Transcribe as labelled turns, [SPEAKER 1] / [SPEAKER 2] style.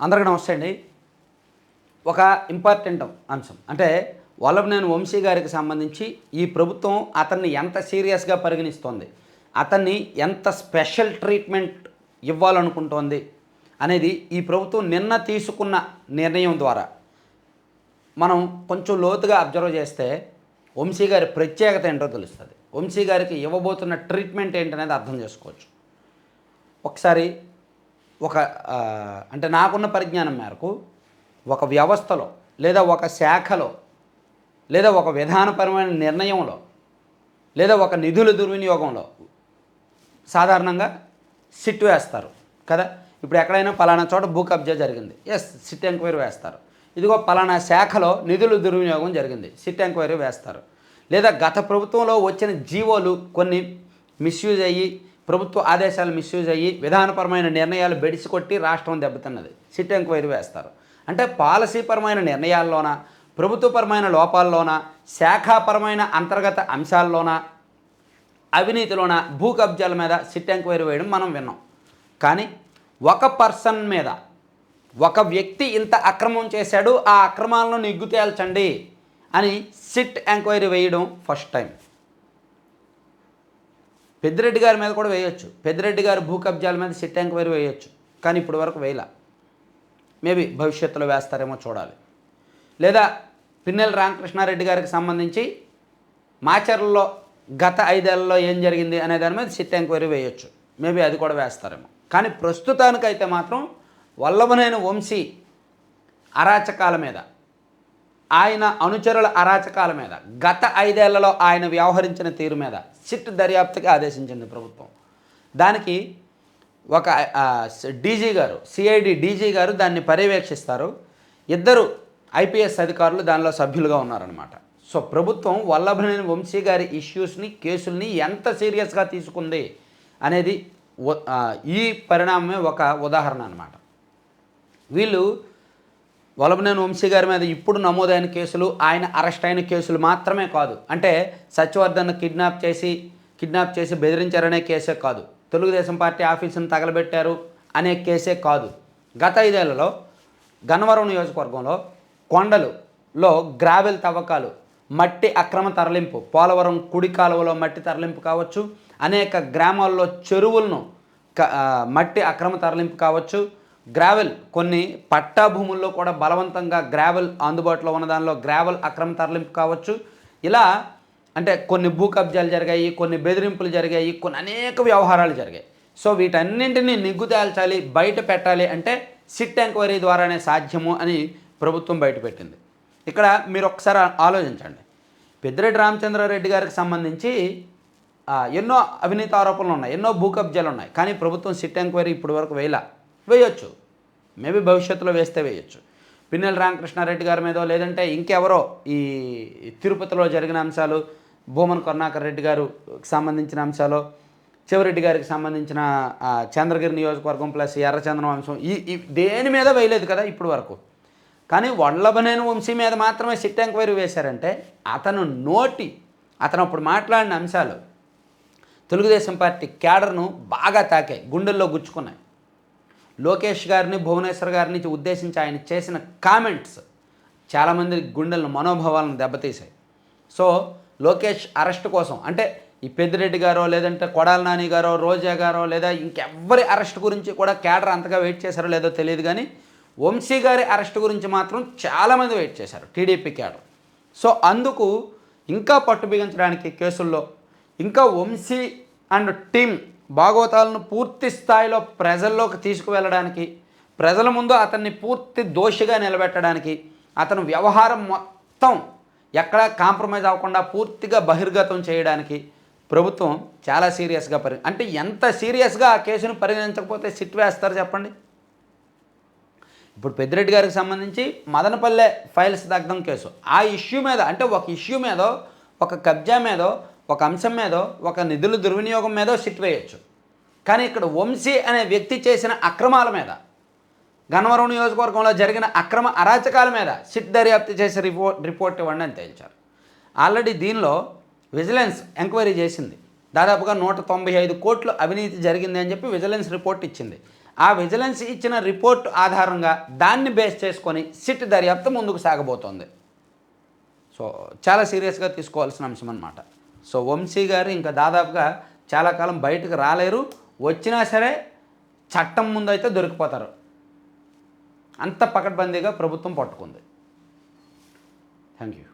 [SPEAKER 1] అందరికీ నమస్తే అండి. ఒక ఇంపార్టెంట్ అంశం. అంటే వల్లభనేని వంశీ గారికి సంబంధించి ఈ ప్రభుత్వం అతన్ని ఎంత సీరియస్గా పరిగణిస్తోంది అతన్ని ఎంత స్పెషల్ ట్రీట్మెంట్ ఇవ్వాలనుకుంటోంది అనేది ఈ ప్రభుత్వం నిన్న తీసుకున్న నిర్ణయం ద్వారా మనం కొంచెం లోతుగా అబ్జర్వ్ చేస్తే వంశీ గారి ప్రత్యేకత ఏంటో తెలుస్తుంది. వంశీ గారికి ఇవ్వబోతున్న ట్రీట్మెంట్ ఏంటనేది అర్థం చేసుకోవచ్చు. ఒకసారి ఒక అంటే నాకున్న పరిజ్ఞానం మేరకు ఒక వ్యవస్థలో లేదా ఒక శాఖలో లేదా ఒక విధానపరమైన నిర్ణయంలో లేదా ఒక నిధుల దుర్వినియోగంలో సాధారణంగా సిట్ వేస్తారు కదా. ఇప్పుడు ఎక్కడైనా పలానా చోట భూ కబ్జా జరిగింది. ఎస్ సిట్ ఎంక్వైరీ వేస్తారు. ఇదిగో పలానా శాఖలో నిధుల దుర్వినియోగం జరిగింది. సిట్ ఎంక్వైరీ వేస్తారు. లేదా గత ప్రభుత్వంలో వచ్చిన జీవోలు కొన్ని మిస్యూజ్ అయ్యి ప్రభుత్వ ఆదేశాలు మిస్యూజ్ అయ్యి విధానపరమైన నిర్ణయాలు బెడిసికొట్టి రాష్ట్రం దెబ్బతిన్నది. సిట్ ఎంక్వైరీ వేస్తారు. అంటే పాలసీపరమైన నిర్ణయాల్లోన ప్రభుత్వపరమైన లోపాల్లోన శాఖాపరమైన అంతర్గత అంశాల్లోన అవినీతిలోన భూ కబ్జాల మీద సిట్ ఎంక్వైరీ వేయడం మనం విన్నాం. కానీ ఒక పర్సన్ మీద ఒక వ్యక్తి ఇంత అక్రమం చేశాడు ఆ అక్రమాలను నిగ్గు తేల్చండి అని సిట్ ఎంక్వైరీ వేయడం ఫస్ట్ టైం. పెద్దిరెడ్డి గారి మీద కూడా వేయొచ్చు. పెద్దిరెడ్డి గారి భూ కబ్జాల మీద సిట్ ఎంక్వైరీ వేయొచ్చు. కానీ ఇప్పటి వరకు వేయలా. మేబీ భవిష్యత్తులో వేస్తారేమో చూడాలి. లేదా పిన్నెల రామకృష్ణారెడ్డి గారికి సంబంధించి మాచర్లలో గత ఐదేళ్ళలో ఏం జరిగింది అనే దాని మీద సిట్ ఎంక్వైరీ వేయొచ్చు. మేబీ అది కూడా వేస్తారేమో. కానీ ప్రస్తుతానికైతే మాత్రం వల్లభనేని వంశీ అరాచకాల మీద ఆయన అనుచరుల అరాచకాల మీద గత ఐదేళ్ళలో ఆయన వ్యవహరించిన తీరు మీద సిట్ దర్యాప్తుకి ఆదేశించింది ప్రభుత్వం. దానికి ఒక డీజీ గారు సిఐడి డీజీ గారు దాన్ని పర్యవేక్షిస్తారు. ఇద్దరు ఐపీఎస్ అధికారులు దానిలో సభ్యులుగా ఉన్నారనమాట సో ప్రభుత్వం వల్లభనేని వంశీ గారి ఇష్యూస్ని కేసుల్ని ఎంత సీరియస్గా తీసుకుంది అనేది ఈ పరిణామమే ఒక ఉదాహరణ అనమాట వీళ్ళు వలభనేని వంశీ గారి మీద ఇప్పుడు నమోదైన కేసులు ఆయన అరెస్ట్ అయిన కేసులు మాత్రమే కాదు. అంటే సత్యవర్ధన్ కిడ్నాప్ చేసి కిడ్నాప్ చేసి బెదిరించారనే కేసే కాదు. తెలుగుదేశం పార్టీ ఆఫీసును తగలబెట్టారు అనే కేసే కాదు. గత ఐదేళ్ళలో గన్నవరం నియోజకవర్గంలో కొండలులో గ్రావెల్ తవ్వకాలు మట్టి అక్రమ తరలింపు పోలవరం కుడి కాలువలో మట్టి తరలింపు కావచ్చు అనేక గ్రామాల్లో చెరువులను మట్టి అక్రమ తరలింపు కావచ్చు గ్రావెల్ కొన్ని పట్టా భూముల్లో కూడా బలవంతంగా గ్రావెల్ అందుబాటులో ఉన్న దానిలో గ్రావెల్ అక్రమ తరలింపు కావచ్చు. ఇలా అంటే కొన్ని భూ కబ్జాలు జరిగాయి కొన్ని బెదిరింపులు జరిగాయి కొన్ని అనేక వ్యవహారాలు జరిగాయి. సో వీటన్నింటినీ నిగ్గు తేల్చాలి బయట పెట్టాలి అంటే సిట్ ఎంక్వైరీ ద్వారానే సాధ్యము అని ప్రభుత్వం బయటపెట్టింది. ఇక్కడ మీరు ఒకసారి ఆలోచించండి. పెద్దిరెడ్డి రామచంద్రారెడ్డి గారికి సంబంధించి ఎన్నో అవినీతి ఆరోపణలు ఉన్నాయి ఎన్నో భూ కబ్జాలు ఉన్నాయి. కానీ ప్రభుత్వం సిట్ ఎంక్వైరీ ఇప్పటి వరకు వేయలే. వేయొచ్చు. మేబీ భవిష్యత్తులో వేస్తే వేయొచ్చు. పిన్నెల రామకృష్ణారెడ్డి గారి మీదో లేదంటే ఇంకెవరో ఈ తిరుపతిలో జరిగిన అంశాలు భూమన్ కరుణాకర్ రెడ్డి గారు సంబంధించిన అంశాలు చెవిరెడ్డి గారికి సంబంధించిన చంద్రగిరి నియోజకవర్గం ప్లస్ ఎర్రచంద్రం వంశం ఈ దేని మీద వేయలేదు కదా ఇప్పటి వరకు. కానీ వల్లభనేని వంశీ మీద మాత్రమే సిట్ ఎంక్వైరీ వేశారంటే అతను నోటి అతను అప్పుడు మాట్లాడిన అంశాలు తెలుగుదేశం పార్టీ క్యాడర్ను బాగా తాకాయి గుండెల్లో గుచ్చుకున్నాయి. లోకేష్ గారిని భువనేశ్వర్ గారిని ఉద్దేశించి ఆయన చేసిన కామెంట్స్ చాలామంది గుండెలను మనోభావాలను దెబ్బతీశాయి. సో లోకేష్ అరెస్ట్ కోసం అంటే ఈ పెద్దిరెడ్డి గారో లేదంటే కొడాల నాని గారో రోజా గారో లేదా ఇంకెవ్వరి అరెస్ట్ గురించి కూడా క్యాడర్ అంతగా వెయిట్ చేశారో లేదో తెలియదు కానీ వంశీ గారి అరెస్ట్ గురించి మాత్రం చాలామంది వెయిట్ చేశారు టీడీపీ కేడర్ సో అందుకు ఇంకా పట్టు బిగించడానికి కేసుల్లో ఇంకా వంశీ అండ్ టీమ్ భాగవతాలను పూర్తి స్థాయిలో ప్రజల్లోకి తీసుకువెళ్ళడానికి ప్రజల ముందు అతన్ని పూర్తి దోషిగా నిలబెట్టడానికి అతను వ్యవహారం మొత్తం ఎక్కడా కాంప్రమైజ్ అవ్వకుండా పూర్తిగా బహిర్గతం చేయడానికి ప్రభుత్వం చాలా సీరియస్గా పరి అంటే ఎంత సీరియస్గా ఆ కేసును పరిగణించకపోతే సిట్ వేస్తారు చెప్పండి? ఇప్పుడు పెద్దిరెడ్డి గారికి సంబంధించి మదనపల్లె ఫైల్స్ దగ్ధం కేసు. ఆ ఇష్యూ మీద అంటే ఒక ఇష్యూ మీద ఒక కబ్జా మీదో ఒక అంశం మీదో ఒక నిధుల దుర్వినియోగం మీదో సిట్ వేయొచ్చు. కానీ ఇక్కడ వంశీ అనే వ్యక్తి చేసిన అక్రమాల మీద గన్నవరం నియోజకవర్గంలో జరిగిన అక్రమ అరాచకాల మీద సిట్ దర్యాప్తు చేసి రిపోర్ట్ రిపోర్ట్ ఇవ్వండి అని తేల్చారు. ఆల్రెడీ దీనిలో విజిలెన్స్ ఎంక్వైరీ చేసింది. దాదాపుగా నూట తొంభై ఐదు కోట్లు అవినీతి జరిగింది అని చెప్పి విజిలెన్స్ రిపోర్ట్ ఇచ్చింది. ఆ విజిలెన్స్ ఇచ్చిన రిపోర్ట్ ఆధారంగా దాన్ని బేస్ చేసుకొని సిట్ దర్యాప్తు ముందుకు సాగబోతోంది. సో చాలా సీరియస్గా తీసుకోవాల్సిన అంశం అన్నమాట. సో వంశీ గారు ఇంకా దాదాపుగా చాలా కాలం బయటకు రాలేరు. వచ్చినా సరే చట్టం ముందైతే దొరికిపోతారు. అంత పకడ్బందీగా ప్రభుత్వం పట్టుకుంది. Thank you